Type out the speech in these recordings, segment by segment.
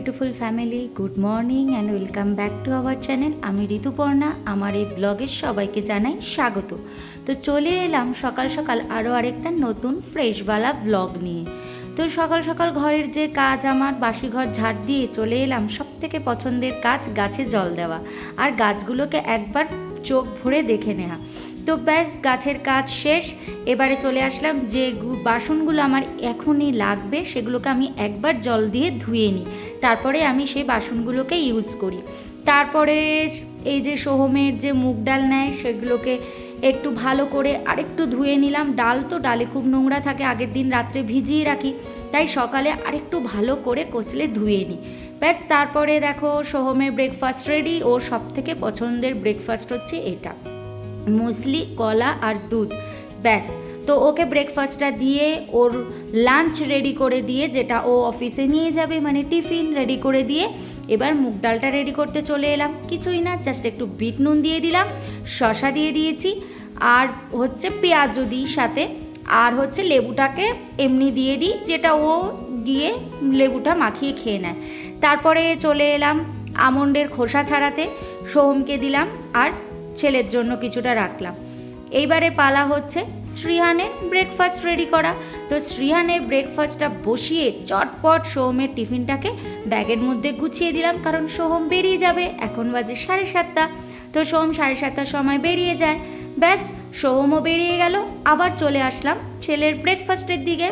Beautiful family good morning and welcome back to our channel আমি ঋতুপর্ণা, আমার এই ব্লগের সবাইকে জানাই স্বাগত। তো চলে এলাম সকাল সকাল আরও আরেকটা নতুন ফ্রেশওয়ালা ব্লগ নিয়ে। তো সকাল সকাল ঘরের যে কাজ আমার বাসি ঘর ঝাড় দিয়ে চলে এলাম সব থেকে পছন্দের কাজ গাছে জল দেওয়া। আর গাছগুলোকে একবার চোখ ভরে দেখে নেওয়া তো ব্যাস গাছের কাজ শেষ। এবারে চলে আসলাম যে বাসনগুলো আমার এখনই লাগবে, সেগুলোকে আমি একবার জল দিয়ে ধুয়ে নিই। তারপরে আমি সেই বাসনগুলোকে ইউজ করি। তারপরে এই যে সোহমের যে মুগ ডাল নেয়, সেগুলোকে একটু ভালো করে আরেকটু ধুয়ে নিলাম। ডাল তো ডালে খুব নোংরা থাকে, আগের দিন রাত্রে ভিজিয়ে রাখি। তাই সকালে আরেকটু ভালো করে কচলে ধুয়ে নিই। ব্যাস, তারপরে দেখো সোহমের ব্রেকফাস্ট রেডি ওর সব থেকে পছন্দের ব্রেকফাস্ট হচ্ছে এটা। মুসলি, কলা আর দুধ। ব্যাস। তো ওকে ব্রেকফাস্টটা দিয়ে ওর লাঞ্চ রেডি করে দিয়ে যেটা ও অফিসে নিয়ে যাবে মানে টিফিন রেডি করে দিয়ে এবার মুগ ডালটা রেডি করতে চলে এলাম। কিছুই না জাস্ট একটু বিট নুন দিয়ে দিলাম শশা দিয়ে দিয়েছি, আর হচ্ছে পেঁয়াজও দিই সাথে। আর হচ্ছে লেবুটাকে এমনি দিয়ে দিই, যেটা ও গিয়ে লেবুটা মাখিয়ে খেয়ে নেয়। তারপরে চলে এলাম আমন্ডের খোসা ছাড়াতে। সোহমকে দিলাম, আর ছেলের জন্য কিছুটা রাখলাম। এইবারে পালা হচ্ছে শ্রীহানের ব্রেকফাস্ট রেডি করা। তো শ্রীহানের ব্রেকফাস্টটা বসিয়ে চটপট সোহমের টিফিনটাকে ব্যাগের মধ্যে গুছিয়ে দিলাম, কারণ সোহম বেরিয়ে যাবে। এখন বাজে সাড়ে সাতটা। তো সোহম সাড়ে সাতটার সময় বেরিয়ে যায়। ব্যাস, সোহমও বেরিয়ে গেল। আবার চলে আসলাম ছেলের ব্রেকফাস্টের দিকে।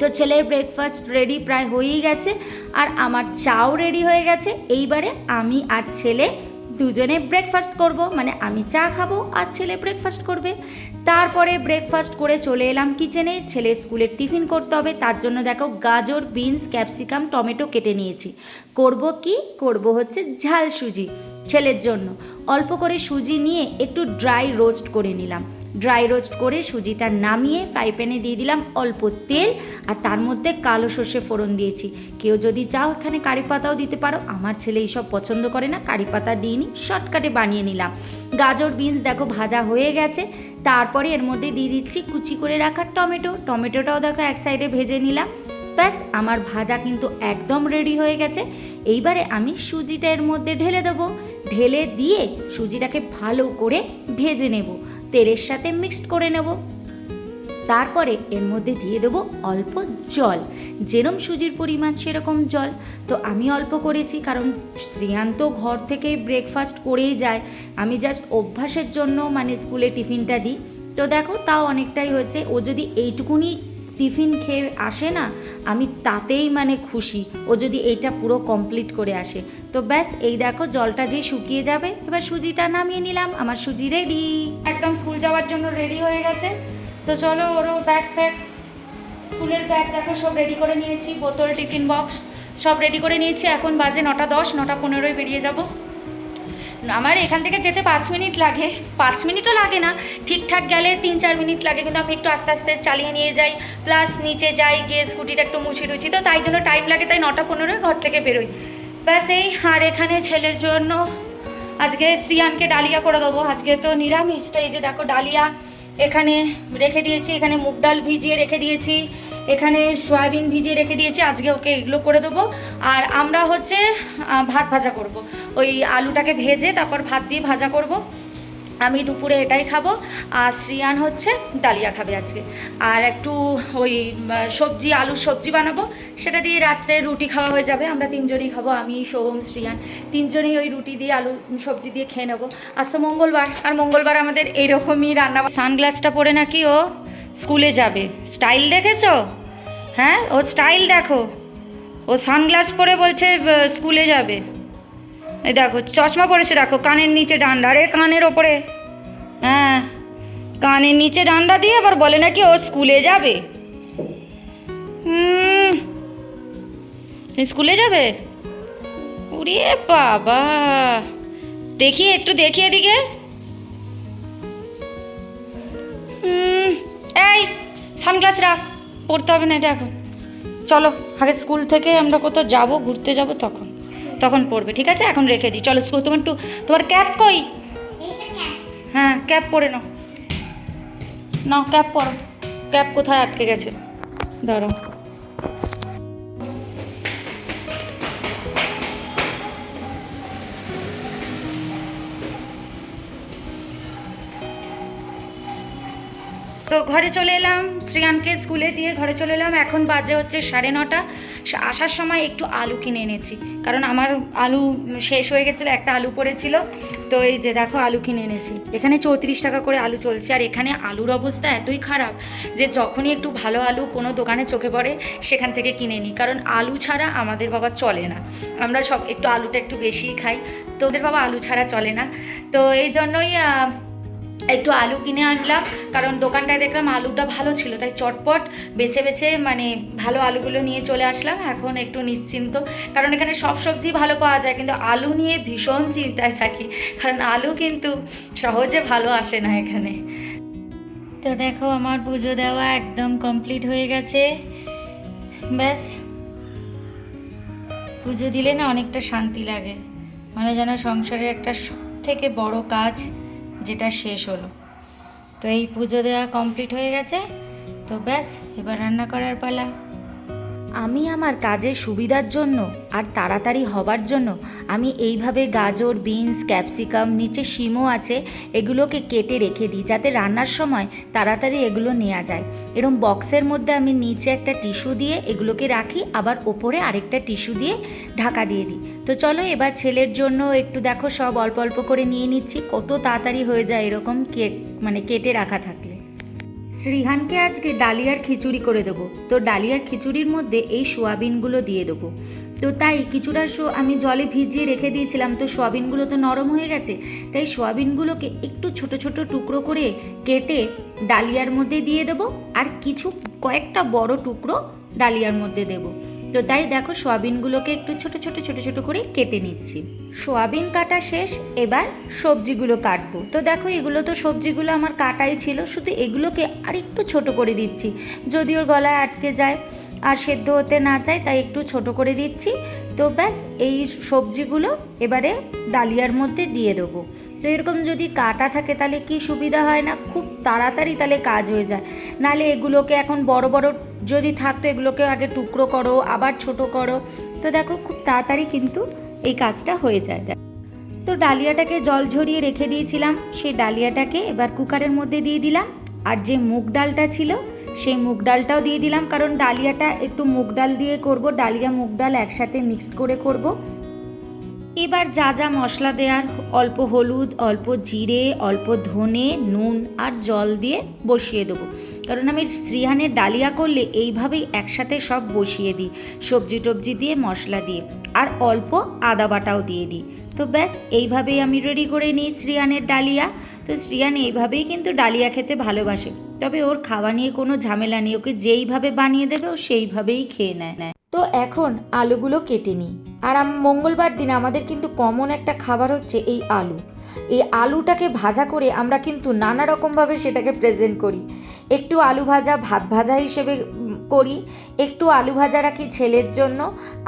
তো ছেলের ব্রেকফাস্ট রেডি প্রায় হয়েই গেছে। আর আমার চাও রেডি হয়ে গেছে। এইবারে আমি আর ছেলে দুজনে ব্রেকফাস্ট করব। মানে আমি চা খাব আর ছেলে ব্রেকফাস্ট করবে। তারপরে ব্রেকফাস্ট করে চলে এলাম কিচেনে ছেলে স্কুলের টিফিন করতে হবে। তার জন্য দেখো গাজর বিনস ক্যাপসিকাম টমেটো কেটে নিয়েছি। করব কি? করব হচ্ছে ঝাল সুজি ছেলের জন্য। অল্প করে সুজি নিয়ে একটু ড্রাই রোস্ট করে নিলাম। ড্রাই রোস্ট করে সুজিটা নামিয়ে ফ্রাই প্যানে দিয়ে দিলাম অল্প তেল আর তার মধ্যে কালো সর্ষে ফোড়ন দিয়েছি। কেউ যদি চাও এখানে কারি পাতাও দিতে পারো। আমার ছেলে এইসব পছন্দ করে না, কারি পাতা দিইনি শর্টকাটে বানিয়ে নিলাম। গাজর বিনস দেখো ভাজা হয়ে গেছে। তারপরে এর মধ্যে দিয়ে দিচ্ছি কুচি করে রাখা টমেটো। টমেটোটাও দেখো এক সাইডে ভেজে নিলাম। ব্যাস, আমার ভাজা কিন্তু একদম রেডি হয়ে গেছে। এইবারে আমি সুজিটা এর মধ্যে ঢেলে দেবো। ঢেলে দিয়ে সুজিটাকে ভালো করে ভেজে নেব। তেলের সাথে মিক্সড করে নেব। তারপরে এর মধ্যে দিয়ে দেবো অল্প জল। যেরম সুজির পরিমাণ সেরকম জল। তো আমি অল্প করেছি কারণ শ্রেয়ান্ত ঘর থেকে ব্রেকফাস্ট করেই যায়। আমি জাস্ট অভ্যাসের জন্য মানে স্কুলে টিফিনটা দিই। তো দেখো তাও অনেকটাই হয়েছে। ও যদি এইটুকুনি টিফিন খেয়ে আসে না, আমি তাতেই মানে খুশি। ও যদি এইটা পুরো কমপ্লিট করে আসে। তো ব্যাস, এই দেখো জলটা যে শুকিয়ে যাবে, এবার সুজিটা নামিয়ে নিলাম। আমার সুজি রেডি একদম স্কুল যাওয়ার জন্য রেডি হয়ে গেছে। তো চলো ওরও ব্যাগ ফ্যাগ। স্কুলের ব্যাগ দেখো, সব রেডি করে নিয়েছি। বোতল, টিফিন বক্স সব রেডি করে নিয়েছি। এখন বাজে নটা দশ, নটা পনেরোয় বেরিয়ে যাব। আমার এখান থেকে যেতে পাঁচ মিনিট লাগে। পাঁচ মিনিটও লাগে না। ঠিকঠাক গেলে তিন চার মিনিট লাগে, কিন্তু আমি একটু আস্তে আস্তে চালিয়ে নিয়ে যাই। প্লাস নিচে যাই, গিয়ে স্কুটিটা একটু মুছি টুছি। তো তাই জন্য টাইম লাগে, তাই নটা পনেরোয় ঘর থেকে বেরোই। ব্যাস এই আর এখানে ছেলের জন্য আজকে শ্রিয়ানকে ডালিয়া করে দেবো। আজকে তো নিরামিষটা এই যে দেখো ডালিয়া এখানে রেখে দিয়েছি, এখানে মুগ ডাল ভিজিয়ে রেখে দিয়েছি। এখানে সয়াবিন ভিজিয়ে রেখে দিয়েছি, আজকে ওকে এগুলো করে দেবো। আর আমরা হচ্ছে ভাত ভাজা করব। ওই আলুটাকে ভেজে তারপর ভাত দিয়ে ভাজা করব। আমি দুপুরে এটাই খাব, আর শ্রিয়ান হচ্ছে ডালিয়া খাবে আজকে। আর একটু ওই সবজি, আলুর সবজি বানাবো। সেটা দিয়ে রাত্রে রুটি খাওয়া হয়ে যাবে, আমরা তিনজনই খাব, আমি, সোহম, শ্রিয়ান। তিনজনই ওই রুটি দিয়ে, আলু, সবজি দিয়ে খেয়ে নেব। আজ তো মঙ্গলবার, আর মঙ্গলবার আমাদের এইরকমই রান্না সানগ্লাসটা পরে নাকি ও স্কুলে যাবে। স্টাইল দেখেছ? হ্যাঁ ও স্টাইল দেখো। ও সানগ্লাস পরে বলছে স্কুলে যাবে। এই দেখো চশমা পরেছে দেখো কানের নিচে ডান্ডা। রে কানের ওপরে। হ্যাঁ কানের নিচে ডান্ডা দিয়ে আবার বলে নাকি ও স্কুলে যাবে। স্কুলে যাবে? উড়ে বাবা। দেখি একটু দেখি এদিকে। হুম, এই সানগ্লাস রাখ। পড়তে হবে না এটা এখন। চলো, আগে স্কুল থেকে আমরা কোথাও যাব, ঘুরতে যাব তখন। তখন পড়বে, ঠিক আছে? এখন রেখে দিই। চলো স্কুল তোমার একটু, তোমার ক্যাপ কই? হ্যাঁ ক্যাপ পরে নাও। নাও ক্যাপ পরো। ক্যাপ কোথায় আটকে গেছে? ধরো তো ঘরে চলে এলাম, শ্রিয়ানকে স্কুলে দিয়ে ঘরে চলে এলাম। এখন বাজে হচ্ছে সাড়ে নটা। আসার সময় একটু আলু কিনে এনেছি। কারণ আমার আলু শেষ হয়ে গেছিল, একটা আলু পড়েছিল। তো এই যে দেখো, আলু কিনে এনেছি। এখানে চৌত্রিশ টাকা করে আলু চলছে, আর এখানে আলুর অবস্থা এতই খারাপ যে যখনই একটু ভালো আলু কোনো দোকানে চোখে পড়ে, সেখান থেকে কিনে নিই। কারণ আলু ছাড়া আমাদের বাবা চলে না। আমরা সব একটু আলুটা একটু বেশিই খাই। তো ওদের বাবা আলু ছাড়া চলে না। তো এই জন্যই একটু আলু কিনে আনলাম, কারণ দোকানটায় দেখলাম আলুটা ভালো ছিল, তাই চটপট বেছে বেছে মানে ভালো আলুগুলো নিয়ে চলে আসলাম, এখন একটু নিশ্চিন্ত। কারণ এখানে সব সবজি ভালো পাওয়া যায়, কিন্তু আলু নিয়ে ভীষণ চিন্তায় থাকি, কারণ আলু কিন্তু সহজে ভালো আসে না এখানে। তো দেখো, আমার পুজো দেওয়া একদম কমপ্লিট হয়ে গেছে। ব্যাস। পুজো দিলে না অনেকটা শান্তি লাগে মানে যেন সংসারের একটা সব থেকে বড় কাজ যেটা শেষ হলো। তো এই পুজো দেওয়া কমপ্লিট হয়ে গেছে। তো ব্যাস, এবার রান্না করার পালা। আমি আমার কাজের সুবিধার জন্য আর তাড়াতাড়ি হবার জন্য আমি এইভাবে গাজর, বিনস, ক্যাপসিকাম, নিচে শিমও আছে, এগুলোকে কেটে রেখে দিই যাতে রান্নার সময় তাড়াতাড়ি এগুলো নেওয়া যায়। এরকম বক্সের মধ্যে আমি নিচে একটা টিস্যু দিয়ে এগুলোকে রাখি, আবার ওপরে আরেকটা টিস্যু দিয়ে ঢাকা দিয়ে দিই। তো চলো এবার ছেলের জন্য একটু দেখো সব অল্প অল্প করে নিয়ে নিচ্ছি, কত তাড়াতাড়ি হয়ে যায় এরকম কেট মানে কেটে রাখা থাকলে শ্রীহানকে আজকে ডালিয়ার খিচুড়ি করে দেবো। তো ডালিয়ার খিচুড়ির মধ্যে এই সোয়াবিনগুলো দিয়ে দেবো। তো তাই কিছুটা শো আমি জলে ভিজিয়ে রেখে দিয়েছিলাম, তো সোয়াবিনগুলো তো নরম হয়ে গেছে। তাই সোয়াবিনগুলোকে একটু ছোট ছোট টুকরো করে কেটে ডালিয়ার মধ্যে দিয়ে দেবো, আর কিছু কয়েকটা বড় টুকরো ডালিয়ার মধ্যে দেবো। তো তাই দেখো সোয়াবিনগুলোকে একটু ছোট ছোট ছোট ছোট করে কেটে নিচ্ছি। সোয়াবিন কাটা শেষ, এবার সবজিগুলো কাটবো। তো দেখো এগুলো তো সবজিগুলো আমার কাটাই ছিল, শুধু এগুলোকে আর একটু ছোট করে দিচ্ছি। যদি ওর গলায় আটকে যায় আর সেদ্ধ হতে না চায়, তাই একটু ছোট করে দিচ্ছি। তো ব্যাস, এই সবজিগুলো এবারে ডালিয়ার মধ্যে দিয়ে দেবো। তো এরকম যদি কাটা থাকে তাহলে কি সুবিধা হয় না? খুব তাড়াতাড়ি তাহলে কাজ হয়ে যায়। নালে এগুলোকে এখন বড় বড় যদি থাকতো এগুলোকে আগে টুকরো করো, আবার ছোট করো। তো দেখো খুব তাড়াতাড়ি কিন্তু এই কাজটা হয়ে যায়। তো ডালিয়াটাকে জল ঝরিয়ে রেখে দিয়েছিলাম। সেই ডালিয়াটাকে এবার কুকারের মধ্যে দিয়ে দিলাম। আর যে মুগ ডালটা ছিল, সেই মুগ ডালটাও দিয়ে দিলাম। কারণ ডালিয়াটা একটু মুগ ডাল দিয়ে করব, ডালিয়া মুগ ডাল একসাথে মিক্সড করে করব। এবার যা যা মশলা দেওয়ার অল্প হলুদ, অল্প জিরে, অল্প ধনে, নুন আর জল দিয়ে বসিয়ে দেবো। কারণ আমি শ্রীহানের ডালিয়া করলে এইভাবেই একসাথে সব বসিয়ে দিই, সবজি টবজি দিয়ে, মশলা দিয়ে। আর অল্প আদা বাটাও দিয়ে দিই। তো ব্যাস, এইভাবেই আমি রেডি করে নিই শ্রীহানের ডালিয়া। তো শ্রিয়ান এইভাবেই কিন্তু ডালিয়া খেতে ভালোবাসে। তবে ওর খাওয়া নিয়ে কোনো ঝামেলা নেই, ওকে যেইভাবে বানিয়ে দেবে, ও সেইভাবেই খেয়ে নেয়। তো এখন আলুগুলো কেটে নিই। আর মঙ্গলবার দিন আমাদের কিন্তু কমন একটা খাবার হচ্ছে এই আলু। এই আলুটাকে ভাজা করে আমরা কিন্তু নানা রকমভাবে সেটাকে প্রেজেন্ট করি। একটু আলু ভাজা, ভাত ভাজা হিসেবে করি। একটু আলু ভাজা রাখি ছেলের জন্য।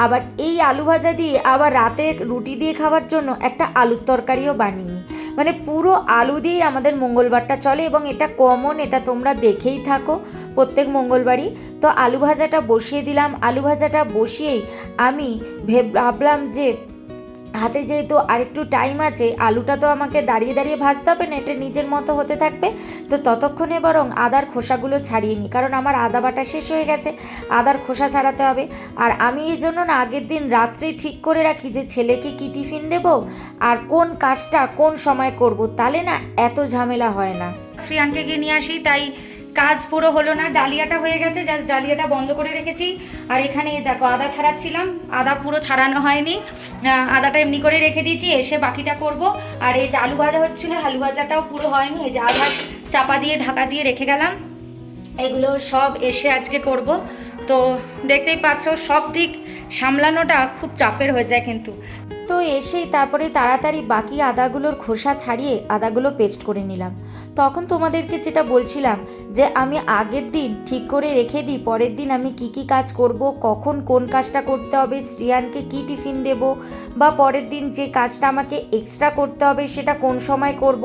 আবার এই আলু ভাজা দিয়ে আবার রাতে রুটি দিয়ে খাওয়ার জন্য একটা আলুর তরকারিও বানিয়ে মানে পুরো আলু দিয়েই আমাদের মঙ্গলবারটা চলে এবং এটা কমন, এটা তোমরা দেখেই থাকো। প্রত্যেক মঙ্গলবারই। তো আলু ভাজাটা বসিয়ে দিলাম। আলু ভাজাটা বসিয়েই আমি ভেব, ভাবলাম যে হাতে যেহেতু আরেকটু টাইম আছে, আলুটা তো আমাকে দাঁড়িয়ে দাঁড়িয়ে ভাজতে হবে, না এটা নিজের মতো হতে থাকবে। তো ততক্ষণে বরং আদার খোসাগুলো ছাড়িয়ে নিই, কারণ আমার আদা বাটা শেষ হয়ে গেছে, আদার খোসা ছাড়াতে হবে। আর আমি এই জন্য না আগের দিন রাত্রে ঠিক করে রাখি যে ছেলেকে কি টিফিন দেব, আর কোন কাজটা কোন সময় করব তাহলে না এত ঝামেলা হয় না। শ্রিয়ানকে গিয়ে নিয়ে আসি, তাই কাজ পুরো হলো না, ডালিয়াটা হয়ে গেছে জাস্ট ডালিয়াটা বন্ধ করে রেখেছি। আর এখানে দেখো, আদা ছাড়াচ্ছিলাম, আদা পুরো ছাড়ানো হয়নি। আদাটা এমনি করে রেখে দিয়েছি, এসে বাকিটা করব। আর এই যে আলু ভাজা হচ্ছিল, আলু ভাজাটাও পুরো হয়নি, এই যে আদা চাপা দিয়ে, ঢাকা দিয়ে রেখে গেলাম। এগুলো সব এসে আজকে করব। তো দেখতেই পাচ্ছ, সব দিক সামলানোটা খুব চাপের হয়ে যায় কিন্তু। তো এসেই তারপরে তাড়াতাড়ি বাকি আদাগুলোর খোসা ছাড়িয়ে আদাগুলো পেস্ট করে নিলাম। তখন তোমাদেরকে যেটা বলছিলাম যে আমি আগের দিন ঠিক করে রেখে দিই, পরের দিন আমি কি কি কাজ করব, কখন কোন কাজটা করতে হবে, শ্রিয়ানকে কি টিফিন দেব বা পরের দিন যে কাজটা আমাকে এক্সট্রা করতে হবে সেটা কোন সময় করব,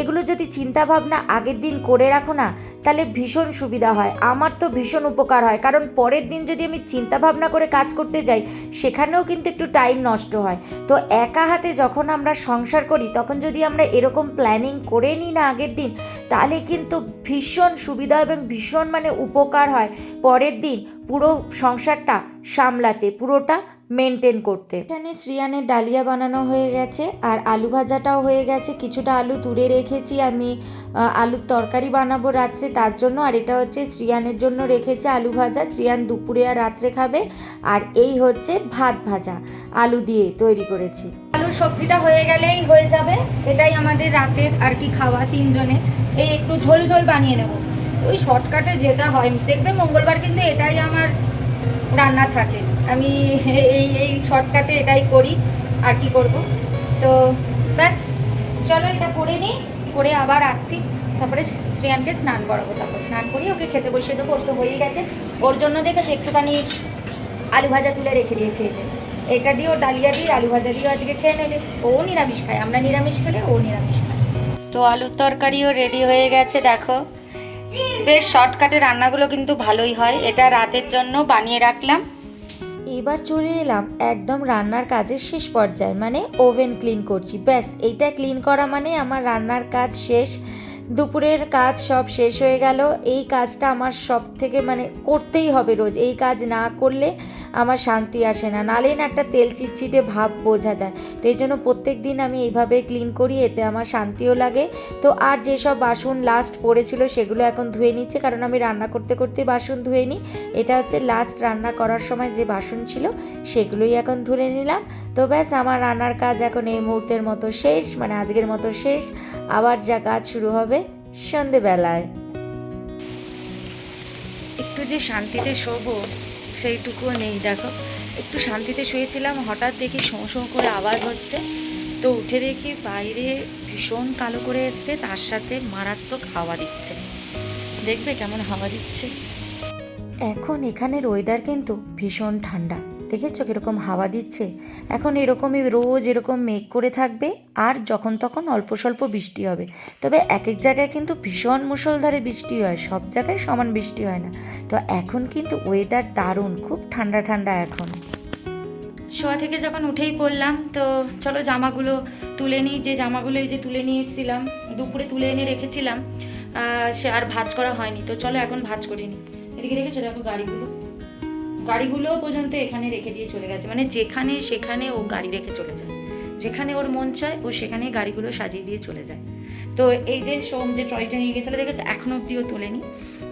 এগুলো যদি চিন্তা ভাবনা আগের দিন করে রাখো না, তাহলে ভীষণ সুবিধা হয়। আমার তো ভীষণ উপকার হয়, কারণ পরের দিন যদি আমি চিন্তা ভাবনা করে কাজ করতে যাই, সেখানেও কিন্তু একটু টাইম নষ্ট হয়। তো একা হাতে যখন আমরা সংসার করি, তখন যদি আমরা এরকম প্ল্যানিং করে নিই না আগের দিন তাহলে কিন্তু ভীষণ সুবিধা এবং ভীষণ মানে উপকার হয় পরের দিন পুরো সংসারটা সামলাতে পুরোটা মেনটেন করতে। এখানে শ্রিয়ানের ডালিয়া বানানো হয়ে গেছে আর আলু ভাজাটাও হয়ে গেছে। কিছুটা আলু তুলে রেখেছি আমি আলুর তরকারি বানাবো রাত্রে তার জন্য। আর এটা হচ্ছে শ্রিয়ানের জন্য রেখেছে আলু ভাজা। শ্রিয়ান দুপুরে আর রাত্রে খাবে। আর এই হচ্ছে ভাত ভাজা আলু দিয়ে তৈরি করেছি। আলুর সবজিটা হয়ে গেলেই হয়ে যাবে, এটাই আমাদের রাতের আর কি খাওয়া তিনজনে। এই একটু ঝোল ঝোল বানিয়ে নেব। ওই শর্টকাটে যেটা হয়, দেখবে মঙ্গলবার কিন্তু এটাই আমার রান্না থাকে। আমি এই এই শর্টকাটে এটাই করি, আর কি করব। তো ব্যাস, চলো এটা করে নিই, করে আবার আসছি। তারপরে শ্রেয়ানকে স্নান করাবো, তারপর স্নান করিয়ে ওকে খেতে বসিয়ে দেবো, ওর তো হয়েই গেছে। ওর জন্য দেখেছি একটুখানি আলু ভাজা তুলে রেখে দিয়েছে এই যে। এটা দিয়েও ডালিয়া দিয়ে আলু ভাজা দিয়ে আজকে খেয়ে নেবে। ও নিরামিষ খায়, আমরা নিরামিষ খেলে ও নিরামিষ খায়। তো আলুর তরকারিও রেডি হয়ে গেছে, দেখো। বেশ শর্টকাটে রান্নাগুলো কিন্তু ভালোই হয়, এটা রাতের জন্য বানিয়ে রাখলাম। এবার চলে এলাম একদম রান্নার কাজের শেষ পর্যায়ে মানে ওভেন ক্লিন করছি। ব্যাস, এইটা ক্লিন করা মানে আমার রান্নার কাজ শেষ। দুপুরের কাজ সব শেষ হয়ে গেল। এই কাজটা আমার সব থেকে মানে করতেই হবে রোজ। এই কাজ না করলে আমার শান্তি আসে না। নালে না একটা তেল চিটচিটে ভাব বোঝা যায়। তো এই জন্য প্রত্যেক দিন আমি এইভাবে ক্লিন করি, এতে আমার শান্তিও লাগে। তো আর যেসব বাসন লাস্ট পড়েছিল সেগুলো এখন ধুয়ে নিচ্ছে, কারণ আমি রান্না করতে করতে বাসন ধুয়ে নিই এটা হচ্ছে লাস্ট রান্না করার সময় যে বাসন ছিল, সেগুলোই এখন ধুয়ে নিলাম। তো ব্যাস, আমার রান্নার কাজ এখন এই মুহূর্তের মতো শেষ মানে আজকের মতো শেষ। আবার যা কাজ শুরু হবে সন্ধেবেলায়। একটু যে শান্তিতে শোবো সেইটুকুও নেই দেখো। একটু শান্তিতে শুয়েছিলাম হঠাৎ দেখি শোঁ শোঁ করে আওয়াজ হচ্ছে। তো উঠে দেখি বাইরে ভীষণ কালো করে এসছে তার সাথে মারাত্মক হাওয়া দিচ্ছে। দেখবে কেমন হাওয়া দিচ্ছে। এখন এখানের ওয়েদার কিন্তু ভীষণ ঠান্ডা। দেখেছ কীরকম হাওয়া দিচ্ছে? এখন এরকমই রোজ এরকম মেঘ করে থাকবে, আর যখন তখন অল্প স্বল্প বৃষ্টি হবে। তবে এক এক জায়গায় কিন্তু ভীষণ মুষলধারে বৃষ্টি হয়, সব জায়গায় সমান বৃষ্টি হয় না। তো এখন কিন্তু ওয়েদার দারুণ, খুব ঠান্ডা ঠান্ডা এখন। শোয়া থেকে যখন উঠেই পড়লাম, তো চলো জামাগুলো তুলে নিই। যে জামাগুলো এই যে তুলে নিয়ে এসেছিলাম, দুপুরে তুলে এনে রেখেছিলাম সে আর ভাজ করা হয়নি। তো চলো এখন ভাজ করে নিই। এদিকে রেখেছো? দেখো গাড়িগুলো। গাড়িগুলো পর্যন্ত এখানে রেখে দিয়ে চলে গেছে। মানে যেখানে সেখানে ও গাড়ি রেখে চলে যায়। যেখানে ওর মন চায়, ও সেখানে গাড়িগুলো সাজিয়ে দিয়ে চলে যায়। তো এই যে সোম যে ট্রলিটা নিয়ে গেছিল, দেখেছ? এখনও অব্দিও তোলেনি।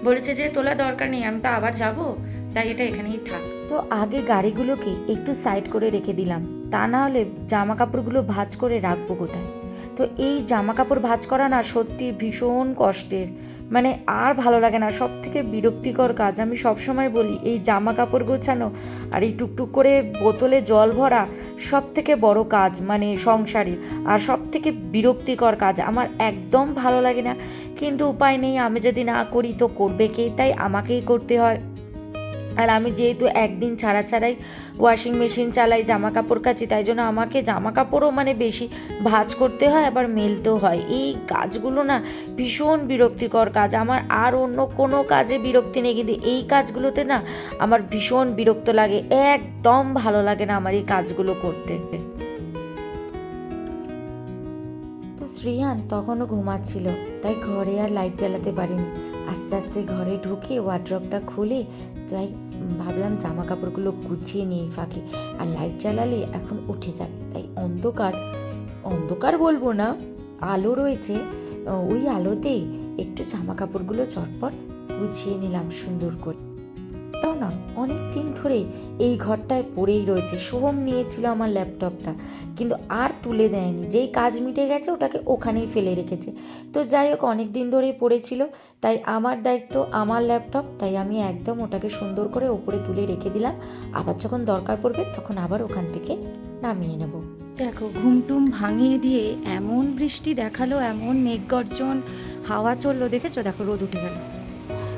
বলেছে যে, তোলা দরকার নেই, আমি তো আবার যাব, তাই এটা এখানেই থাক। তো আগে গাড়িগুলোকে একটু সাইড করে রেখে দিলাম। তা না হলে জামা কাপড়গুলো ভাঁজ করে রাখব কোথায়? তো এই জামা কাপড় ভাঁজ করা না সত্যি ভীষণ কষ্টের। মানে আর ভালো লাগে না সব থেকে বিরক্তিকর কাজ। আমি সবসময় বলি, এই জামা কাপড় গোছানো আর এই টুকটুক করে বোতলে জল ভরা সব থেকে বড় কাজ মানে সংসারের। আর সব থেকে বিরক্তিকর কাজ, আমার একদম ভালো লাগে না। কিন্তু উপায় নেই, আমি যদি না করি তো করবে কে? তাই আমাকেই করতে হয়। আর আমি যেহেতু একদিন ছাড়া ছাড়াই ওয়াশিং মেশিন চালাই জামা কাপড় কাচি, তাই জন্য আমাকে জামা কাপড়ও মানে বেশি ভাঁজ করতে হয়, আবার মেলতেও হয়। এই কাজগুলো না ভীষণ বিরক্তিকর কাজ। আমার আর অন্য কোনো কাজে বিরক্তি নেই, কিন্তু এই কাজগুলোতে না আমার ভীষণ বিরক্ত লাগে। একদম ভালো লাগে না আমার এই কাজগুলো করতে। শ্রিয়ান তখনও ঘুমাচ্ছিল, তাই ঘরে আর লাইট জ্বালাতে পারিনি। আস্তে আস্তে ঘরে ঢুকে ওয়ার্ড্রপটা খুলে তাই ভাবলাম জামা কাপড়গুলো গুছিয়ে নিয়ে ফাঁকে। আর লাইট জ্বালালে এখন উঠে যাবে তাই অন্ধকার অন্ধকার বলব না, আলো রয়েছে। ওই আলোতেই একটু জামা কাপড়গুলো চটপট গুছিয়ে নিলাম সুন্দর করে। তাও না, অনেক দিন ধরে এই ঘরটায় পড়েই রয়েছে। সোহম নিয়েছিল আমার ল্যাপটপটা, কিন্তু আর তুলে দেয়নি। যেই কাজ মিটে গেছে, ওটাকে ওখানেই ফেলে রেখেছে। তো যাই হোক, অনেক দিন ধরেই পড়েছিল, তাই আমার দায়িত্ব আমার ল্যাপটপ, তাই আমি একদম ওটাকে সুন্দর করে ওপরে তুলে রেখে দিলাম। আবার যখন দরকার পড়বে, তখন আবার ওখান থেকে নামিয়ে নেব। দেখো ঘুমটুম ভাঙিয়ে দিয়ে এমন বৃষ্টি দেখাল, এমন মেঘ গর্জন হাওয়া চলল, দেখেছ? দেখো, রোদ উঠে গেল।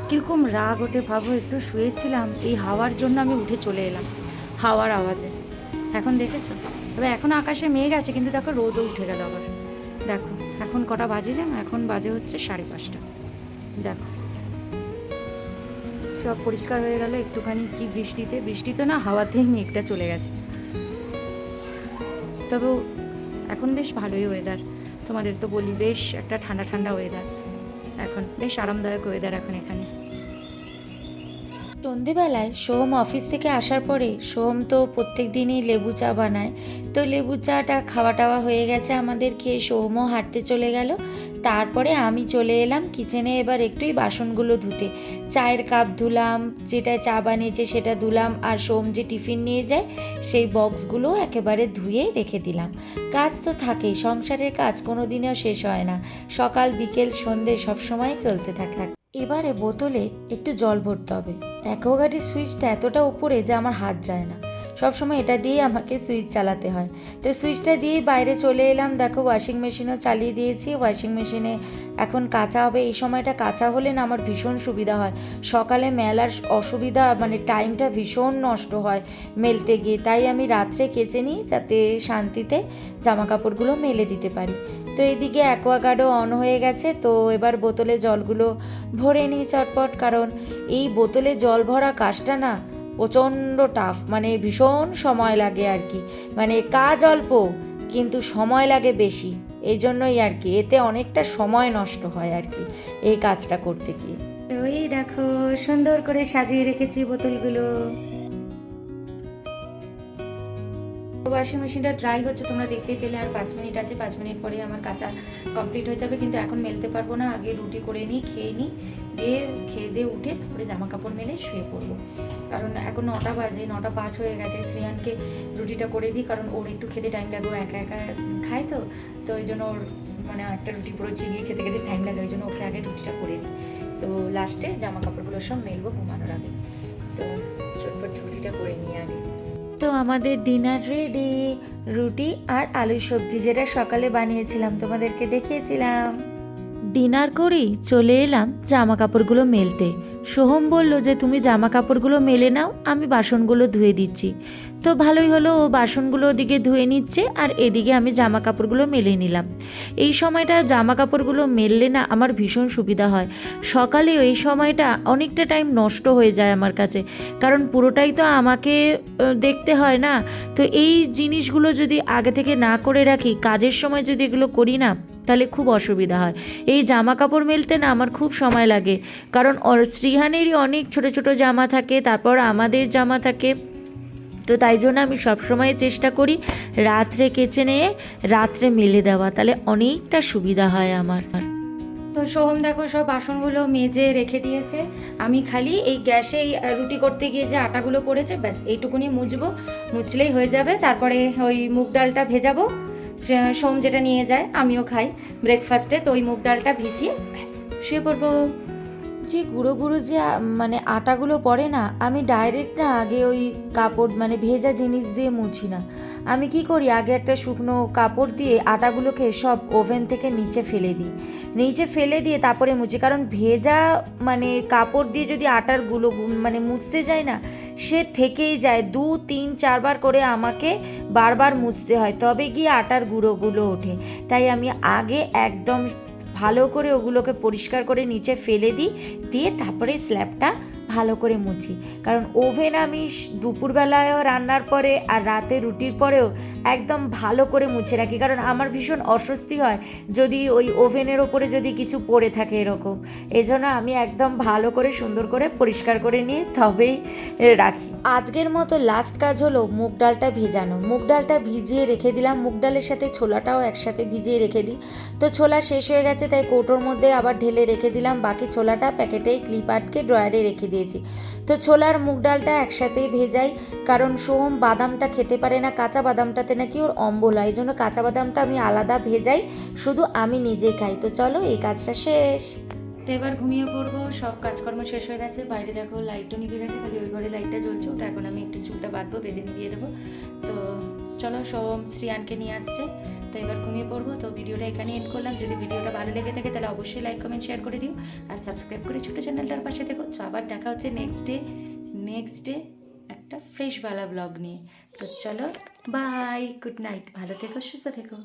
কীরকম রাগ ওঠে ভাবো, একটু শুয়েছিলাম, এই হাওয়ার জন্য আমি উঠে চলে এলাম, হাওয়ার আওয়াজে। এখন দেখেছ? তবে এখন আকাশে মেঘ আছে, কিন্তু দেখো রোদও উঠে গেল আবার। দেখো, এখন কটা বাজে জানো এখন বাজে হচ্ছে সাড়ে পাঁচটা। দেখো। সব পরিষ্কার হয়ে গেল, একটুখানি কি বৃষ্টিতে? বৃষ্টি তো না, হাওয়াতেই মেঘটা চলে গেছে। তবে এখন বেশ ভালোই ওয়েদার তোমাদের তো বলি, বেশ একটা ঠান্ডা ঠান্ডা ওয়েদার এখন বেশ আরামদায়ক ওয়েদার এখন এখানে। সন্ধেবেলায় সোহম অফিস থেকে আসার পরে সোহম তো প্রত্যেক দিনই লেবু চা বানায়। তো লেবু চাটা খাওয়া টাওয়া হয়ে গেছে আমাদের খেয়ে সোহমও হাঁটতে চলে গেল। তারপরে আমি চলে এলাম কিচেনে এবার একটুই বাসনগুলো ধুতে। চায়ের কাপ ধুলাম, যেটা চা বানিয়েছে সেটা ধুলাম আর সোম যে টিফিন নিয়ে যায় সেই বক্সগুলো একেবারে ধুয়ে রেখে দিলাম। কাজ তো থাকেই, সংসারের কাজ কোনো দিনেও শেষ হয় না। সকাল, বিকেল, সন্ধে সবসময় চলতে থাকে এবারে বোতলে একটু জল ভরতে হবে। অ্যাকোয়াগার্ডের সুইচটা এতটা উপরে যে আমার হাত যায় না। সবসময় এটা দিয়েই আমাকে সুইচ চালাতে হয়। তো সুইচটা দিয়েই বাইরে চলে এলাম। দেখো ওয়াশিং মেশিনও চালিয়ে দিয়েছি। ওয়াশিং মেশিনে এখন কাঁচা হবে। এই সময়টা কাঁচা হলে না আমার ভীষণ সুবিধা হয়। সকালে মেলার অসুবিধা মানে টাইমটা ভীষণ নষ্ট হয় মেলতে গিয়ে। তাই আমি রাত্রে কেচে নিই যাতে শান্তিতে জামা কাপড়গুলো মেলে দিতে পারি। তো এদিকে অ্যাকোয়াগার্ডও অন হয়ে গেছে। তো এবার বোতলে জলগুলো ভরে নিই চটপট। কারণ এই বোতলে জল ভরা কাজটা না প্রচণ্ড টাফ মানে ভীষণ সময় লাগে আর কি। মানে কাজ অল্প, কিন্তু সময় লাগে বেশি। এই জন্যই আর কি, এতে অনেকটা সময় নষ্ট হয় আর কি, এই কাজটা করতে গিয়ে। ওই দেখো, সুন্দর করে সাজিয়ে রেখেছি বোতলগুলো। ওয়াশিং মেশিনটা ড্রাই হচ্ছে, তোমরা দেখতেই পেলে, আর পাঁচ মিনিট আছে, পাঁচ মিনিট পরে আমার কাঁচা কমপ্লিট হয়ে যাবে, কিন্তু এখন মেলতে পারব না, আগে রুটি করে নিই, খেয়ে নিই, দিয়ে খেয়ে দিয়ে উঠে তারপরে জামা কাপড় মেলে শুয়ে পড়ব। কারণ এখন নটা বাজে, নটা পাঁচ হয়ে গেছে, শ্রিয়ানকে রুটিটা করে দিই, কারণ ওর একটু খেতে টাইম লাগে একা একা খায় তো তো ওই জন্য ওর মানে একটা রুটি পুরো চিবিয়ে খেতে খেতে টাইম লাগে, ওই জন্য ওকে আগে রুটিটা করে দিই। তো লাস্টে জামা কাপড়গুলো সব মেলবো ঘুমানোর আগে। তো চটপট রুটিটা করে নিয়ে আগে। তো আমাদের ডিনার রেডি রুটি আর আলু সবজি যেটা সকালে বানিয়েছিলাম, তোমাদেরকে দেখিয়েছিলাম। ডিনার করেই চলে এলাম জামা কাপড়গুলো মেলতে। সোহম বলল যে তুমি জামা কাপড়গুলো মেলে নাও, আমি বাসনগুলো ধুয়ে দিচ্ছি। তো ভালোই হলো, ও বাসনগুলো ওদিকে ধুয়ে নিচ্ছে আর এদিকে আমি জামা কাপড়গুলো মেলে নিলাম। এই সময়টা জামা কাপড়গুলো মেললে না আমার ভীষণ সুবিধা হয়। সকালে এই সময়টা অনেকটা টাইম নষ্ট হয়ে যায় আমার কাছে, কারণ পুরোটাই তো আমাকে দেখতে হয় না। তো এই জিনিসগুলো যদি আগে থেকে না করে রাখি, কাজের সময় যদি এগুলো করি না তাহলে খুব অসুবিধা হয়। এই জামা কাপড় মেলতে না আমার খুব সময় লাগে। কারণ শ্রীহানেরই অনেক ছোট ছোট জামা থাকে, তারপর আমাদের জামা থাকে। তো তাই জন্য আমি সবসময় চেষ্টা করি রাত্রে কেচে নিয়ে রাত্রে মেলে দেওয়া। তাহলে অনেকটা সুবিধা হয় আমার। তো সোহম দেখো, সব বাসনগুলো মেজে রেখে দিয়েছে। আমি খালি এই গ্যাসে রুটি করতে গিয়ে যে আটাগুলো পড়েছে, ব্যাস, এইটুকুনি মুছবো মুছলেই হয়ে যাবে। তারপরে ওই মুগ ডালটা ভেজাবো। সোম যেটা নিয়ে যায়, আমিও খাই। ব্রেকফাস্টে তো ওই মুগ ডালটা ভিজিয়ে ব্যাস, শুয়ে পড়ব। যে গুঁড়ো গুঁড়ো যে মানে আটাগুলো পড়ে না, আমি ডাইরেক্ট না আগে ওই কাপড় মানে ভেজা জিনিস দিয়ে মুছি না। আমি কি করি, আগে একটা শুকনো কাপড় দিয়ে আটাগুলোকে সব ওভেন থেকে নিচে ফেলে দিই। নিচে ফেলে দিয়ে তারপরে মুছি, কারণ ভেজা মানে কাপড় দিয়ে যদি আটারগুলো মানে মুছতে যায় না, সে থেকেই যায়। দু, তিন চারবার করে আমাকে বারবার মুছতে হয়, তবে গিয়ে আটার গুঁড়োগুলো ওঠে। তাই আমি আগে একদম ভালো করে ওগুলোকে পরিষ্কার করে নিচে ফেলে দিই দিয়ে তারপরে স্ল্যাবটা ভালো করে মুছি। কারণ ওভেন আমি দুপুরবেলায়ও রান্নার পরে আর রাতে রুটির পরেও একদম ভালো করে মুছে রাখি। কারণ আমার ভীষণ অস্বস্তি হয় যদি ওই ওভেনের ওপরে যদি কিছু পড়ে থাকে এরকম। এজন্য আমি একদম ভালো করে সুন্দর করে পরিষ্কার করে নিয়ে তবেই রাখি। আজকের মতো লাস্ট কাজ হলো মুগ ডালটা ভেজানো। মুগ ডালটা ভিজিয়ে রেখে দিলাম। মুগ ডালের সাথে ছোলাটাও একসাথে ভিজিয়ে রেখে দিই। তো ছোলা শেষ হয়ে গেছে, তাই কৌটোর মধ্যে আবার ঢেলে রেখে দিলাম। বাকি ছোলাটা প্যাকেটে ক্লিপ আটকে ড্রয়ারে রেখে দিয়েছি। তো ছোলার মুগ ডালটা একসাথেই ভেজাই, কারণ সোহম বাদামটা খেতে পারে না, কাঁচা বাদামটাতে নাকি ওর অম্বল হয়, এই জন্য কাঁচা বাদামটা আমি আলাদা ভেজাই, শুধু আমি নিজেই খাই। তো চলো, এই কাজটা শেষ। তো এবার ঘুমিয়ে পড়ব, সব কাজকর্ম শেষ হয়ে গেছে, বাইরে দেখো লাইটও নিভে গেছে, খালি ওই ঘরে লাইটটা জ্বলছে, ওটা এখন আমি একটু চুলটা বাঁধবো, বেঁধে নিভিয়ে দেবো। তো চলো সোম শ্রিয়ানকে নিয়ে আসছে। তো এবার ঘুমিয়ে পড়ব। তো ভিডিওটা এখানে এড করলাম। যদি ভিডিওটা ভালো লেগে থাকে, তাহলে অবশ্যই লাইক কমেন্ট শেয়ার করে দিও। আর সাবস্ক্রাইব করে ছোটো চ্যানেলটার পাশে দেখো আবার দেখা হচ্ছে নেক্সট ডে নেক্সট ডে একটা ফ্রেশওয়ালা ব্লগ নিয়ে। তো চলো বাই গুড নাইট ভালো থেকো, সুস্থ থেকো।